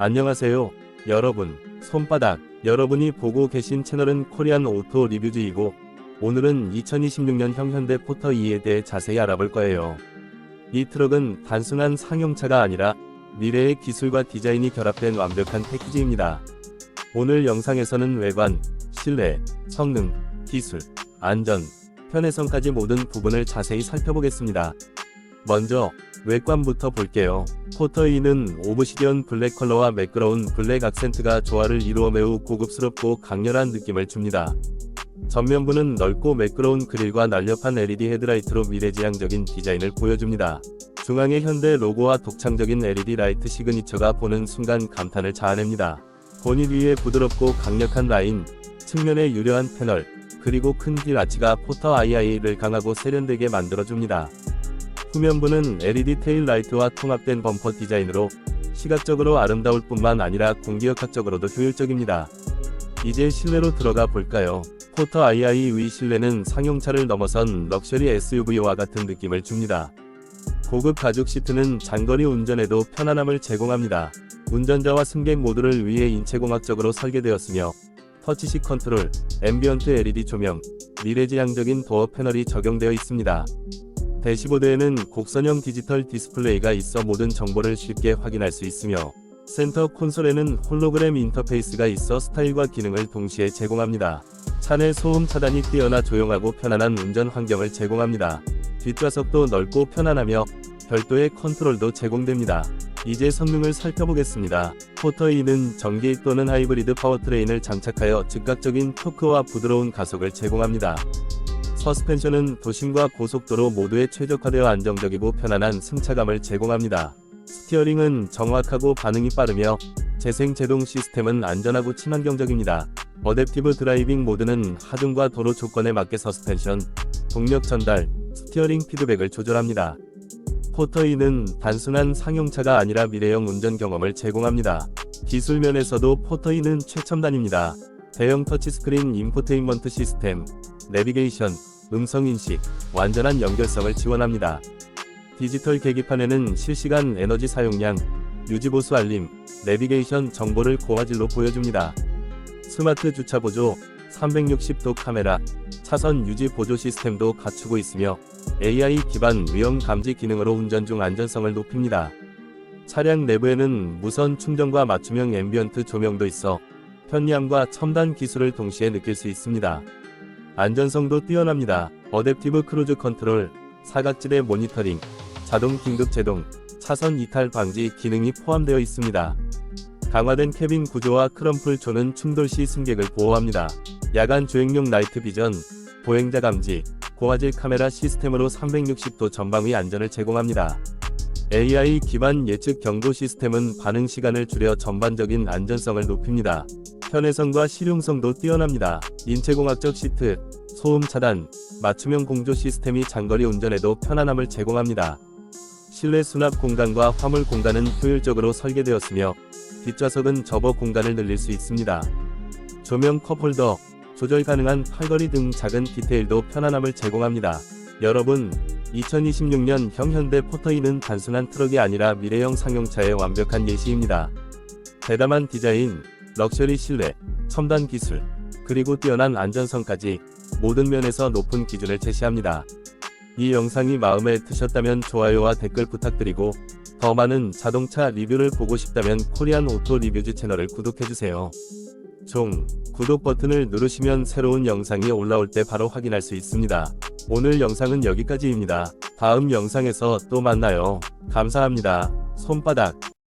안녕하세요. 여러분, 손바닥. 여러분이 보고 계신 채널은 코리안 오토 리뷰즈이고, 오늘은 2026년 형 현대 포터 2에 대해 자세히 알아볼 거예요. 이 트럭은 단순한 상용차가 아니라 미래의 기술과 디자인이 결합된 완벽한 패키지입니다. 오늘 영상에서는 외관, 실내, 성능, 기술, 안전, 편의성까지 모든 부분을 자세히 살펴보겠습니다. 먼저 외관부터 볼게요. 포터2는 오브시디언 블랙 컬러와 매끄러운 블랙 악센트가 조화를 이루어 매우 고급스럽고 강렬한 느낌을 줍니다. 전면부는 넓고 매끄러운 그릴과 날렵한 LED 헤드라이트로 미래지향적인 디자인을 보여줍니다. 중앙에 현대 로고와 독창적인 LED 라이트 시그니처가 보는 순간 감탄을 자아냅니다. 본닛 위에 부드럽고 강력한 라인, 측면에 유려한 패널, 그리고 큰휠 아치가 포터 II를 강하고 세련되게 만들어줍니다. 후면부는 LED 테일 라이트와 통합된 범퍼 디자인으로 시각적으로 아름다울 뿐만 아니라 공기역학적으로도 효율적입니다. 이제 실내로 들어가 볼까요? 포터 II 의 실내는 상용차를 넘어선 럭셔리 SUV와 같은 느낌을 줍니다. 고급 가죽 시트는 장거리 운전에도 편안함을 제공합니다. 운전자와 승객 모두를 위해 인체공학적으로 설계되었으며 터치식 컨트롤, 앰비언트 LED 조명, 미래지향적인 도어 패널이 적용되어 있습니다. 대시보드에는 곡선형 디지털 디스플레이가 있어 모든 정보를 쉽게 확인할 수 있으며 센터 콘솔에는 홀로그램 인터페이스가 있어 스타일과 기능을 동시에 제공합니다. 차내 소음 차단이 뛰어나 조용하고 편안한 운전 환경을 제공합니다. 뒷좌석도 넓고 편안하며 별도의 컨트롤도 제공됩니다. 이제 성능을 살펴보겠습니다. 포터2는 전기 또는 하이브리드 파워트레인을 장착하여 즉각적인 토크와 부드러운 가속을 제공합니다. 서스펜션은 도심과 고속도로 모두에 최적화되어 안정적이고 편안한 승차감을 제공합니다. 스티어링은 정확하고 반응이 빠르며 재생 제동 시스템은 안전하고 친환경적입니다. 어댑티브 드라이빙 모드는 하중과 도로 조건에 맞게 서스펜션, 동력 전달, 스티어링 피드백을 조절합니다. 포터2는 단순한 상용차가 아니라 미래형 운전 경험을 제공합니다. 기술 면에서도 포터2는 최첨단입니다. 대형 터치스크린 인포테인먼트 시스템, 내비게이션, 음성인식, 완전한 연결성을 지원합니다. 디지털 계기판에는 실시간 에너지 사용량, 유지보수 알림, 내비게이션 정보를 고화질로 보여줍니다. 스마트 주차 보조, 360도 카메라, 차선 유지 보조 시스템도 갖추고 있으며 AI 기반 위험 감지 기능으로 운전 중 안전성을 높입니다. 차량 내부에는 무선 충전과 맞춤형 앰비언트 조명도 있어 편리함과 첨단 기술을 동시에 느낄 수 있습니다. 안전성도 뛰어납니다. 어댑티브 크루즈 컨트롤, 사각지대 모니터링, 자동 긴급 제동, 차선 이탈 방지 기능이 포함되어 있습니다. 강화된 캐빈 구조와 크럼플 조는 충돌 시 승객을 보호합니다. 야간 주행용 나이트 비전, 보행자 감지, 고화질 카메라 시스템으로 360도 전방위 안전을 제공합니다. AI 기반 예측 경고 시스템은 반응 시간을 줄여 전반적인 안전성을 높입니다. 편의성과 실용성도 뛰어납니다. 인체공학적 시트, 소음 차단, 맞춤형 공조 시스템이 장거리 운전에도 편안함을 제공합니다. 실내 수납 공간과 화물 공간은 효율적으로 설계되었으며 뒷좌석은 접어 공간을 늘릴 수 있습니다. 조명 컵홀더, 조절 가능한 팔걸이 등 작은 디테일도 편안함을 제공합니다. 여러분, 2026년 형 현대 포터2는 단순한 트럭이 아니라 미래형 상용차의 완벽한 예시입니다. 대담한 디자인, 럭셔리 실내, 첨단 기술, 그리고 뛰어난 안전성까지 모든 면에서 높은 기준을 제시합니다. 이 영상이 마음에 드셨다면 좋아요와 댓글 부탁드리고 더 많은 자동차 리뷰를 보고 싶다면 코리안 오토 리뷰즈 채널을 구독해주세요. 종, 구독 버튼을 누르시면 새로운 영상이 올라올 때 바로 확인할 수 있습니다. 오늘 영상은 여기까지입니다. 다음 영상에서 또 만나요. 감사합니다. 손바닥.